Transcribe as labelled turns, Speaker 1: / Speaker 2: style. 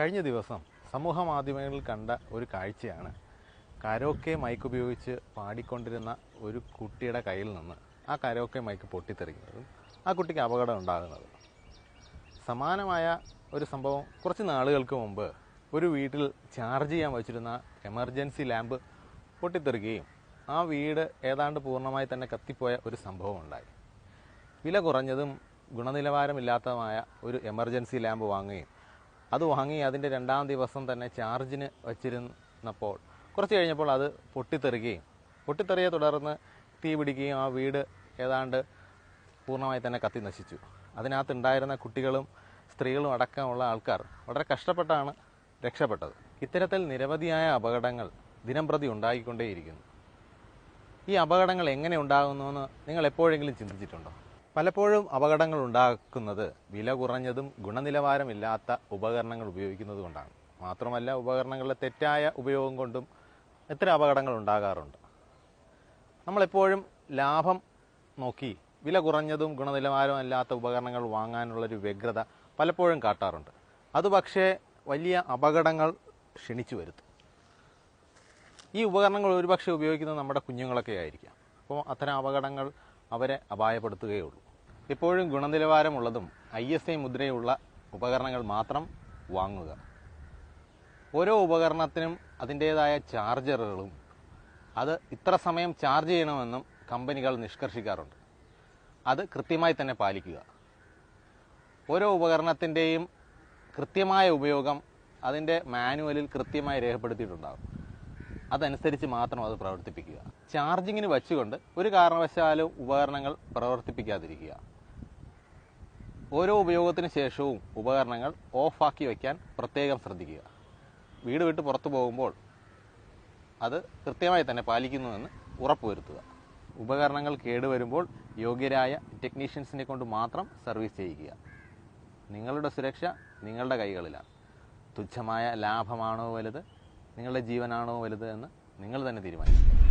Speaker 1: കഴിഞ്ഞ ദിവസം സമൂഹ മാധ്യമങ്ങളിൽ കണ്ട ഒരു കാഴ്ചയാണ്. കരോക്കെ മൈക്ക് ഉപയോഗിച്ച് പാടിക്കൊണ്ടിരുന്ന ഒരു കുട്ടിയുടെ കയ്യിൽ നിന്ന് ആ കരോക്കെ മൈക്ക് പൊട്ടിത്തെറിക്കുന്നതും ആ കുട്ടിക്ക് അപകടം ഉണ്ടാകുന്നത്. സമാനമായ ഒരു സംഭവം കുറച്ച് നാളുകൾക്ക് മുമ്പ് ഒരു വീട്ടിൽ ചാർജ് ചെയ്യാൻ വച്ചിരുന്ന എമർജൻസി ലാമ്പ് പൊട്ടിത്തെറിക്കുകയും ആ വീട് ഏതാണ്ട് പൂർണമായി തന്നെ കത്തിപ്പോയ ഒരു സംഭവം ഉണ്ടായി. വില കുറഞ്ഞതും ഗുണനിലവാരമില്ലാത്തതുമായ ഒരു എമർജൻസി ലാമ്പ് വാങ്ങുകയും അത് വാങ്ങി അതിന്റെ രണ്ടാം ദിവസം തന്നെ ചാർജിന് വച്ചിരുന്നപ്പോൾ കുറച്ച് കഴിഞ്ഞപ്പോൾ അത് പൊട്ടിത്തെറുകയും പൊട്ടിത്തെറിയെ തുടർന്ന് തീ പിടിക്കുകയും ആ വീട് ഏതാണ്ട് പൂർണമായി തന്നെ കത്തി നശിച്ചു. അതിനകത്തുണ്ടായിരുന്ന കുട്ടികളും സ്ത്രീകളും അടക്കമുള്ള ആൾക്കാർ വളരെ കഷ്ടപ്പെട്ടാണ് രക്ഷപ്പെട്ടത്. ഇത്തരത്തിൽ നിരവധിയായ അപകടങ്ങൾ ദിനംപ്രതി ഉണ്ടായിക്കൊണ്ടേയിരിക്കുന്നു. ഈ അപകടങ്ങൾ എങ്ങനെ ഉണ്ടാകുന്നുവെന്ന് നിങ്ങൾ എപ്പോഴെങ്കിലും ചിന്തിച്ചിട്ടുണ്ടോ? പലപ്പോഴും അപകടങ്ങൾ ഉണ്ടാക്കുന്നത് വില കുറഞ്ഞതും ഗുണനിലവാരമില്ലാത്ത ഉപകരണങ്ങൾ ഉപയോഗിക്കുന്നത് കൊണ്ടാണ്. മാത്രമല്ല ഉപകരണങ്ങളുടെ തെറ്റായ ഉപയോഗം കൊണ്ടും എത്ര അപകടങ്ങൾ ഉണ്ടാകാറുണ്ട്. നമ്മളെപ്പോഴും ലാഭം നോക്കി വില കുറഞ്ഞതും ഗുണനിലവാരമല്ലാത്ത ഉപകരണങ്ങൾ വാങ്ങാനുള്ളൊരു വ്യഗ്രത പലപ്പോഴും കാട്ടാറുണ്ട്. അത് പക്ഷേ വലിയ അപകടങ്ങൾ ക്ഷണിച്ചു വരുത്തും. ഈ ഉപകരണങ്ങൾ ഒരുപക്ഷെ ഉപയോഗിക്കുന്നത് നമ്മുടെ കുഞ്ഞുങ്ങളൊക്കെ ആയിരിക്കാം. അപ്പോൾ അത്തരം അപകടങ്ങൾ അവരെ അപായപ്പെടുത്തുകയുള്ളൂ. എപ്പോഴും ഗുണനിലവാരമുള്ളതും ഐ എസ് ഐ മുദ്രയുള്ള ഉപകരണങ്ങൾ മാത്രം വാങ്ങുക. ഓരോ ഉപകരണത്തിനും അതിന്റേതായ ചാർജറുകളും അത് ഇത്ര സമയം ചാർജ് ചെയ്യണമെന്നും കമ്പനികൾ നിഷ്കർഷിക്കാറുണ്ട്. അത് കൃത്യമായി തന്നെ പാലിക്കുക. ഓരോ ഉപകരണത്തിന്റെയും കൃത്യമായ ഉപയോഗം അതിന്റെ മാനുവലിൽ കൃത്യമായി രേഖപ്പെടുത്തിയിട്ടുണ്ടാകും. അതനുസരിച്ച് മാത്രം അത് പ്രവർത്തിപ്പിക്കുക. ചാർജിങ്ങിന് വെച്ചുകൊണ്ട് ഒരു കാരണവശാലും ഉപകരണങ്ങൾ പ്രവർത്തിപ്പിക്കാതിരിക്കുക. ഓരോ ഉപയോഗത്തിന് ശേഷവും ഉപകരണങ്ങൾ ഓഫാക്കി വയ്ക്കാൻ പ്രത്യേകം ശ്രദ്ധിക്കുക. വീട് വിട്ട് പുറത്തു പോകുമ്പോൾ അത് കൃത്യമായി തന്നെ പാലിക്കുന്നുവെന്ന് ഉറപ്പുവരുത്തുക. ഉപകരണങ്ങൾ കേടുവരുമ്പോൾ യോഗ്യരായ ടെക്നീഷ്യൻസിനെ കൊണ്ട് മാത്രം സർവീസ് ചെയ്യിക്കുക. നിങ്ങളുടെ സുരക്ഷ നിങ്ങളുടെ കൈകളിലാണ്. തുച്ഛമായ ലാഭമാണോ വലുത്? നിങ്ങളുടെ ജീവനാണോ വലുത് എന്ന് നിങ്ങൾ തന്നെ തീരുമാനിക്കുക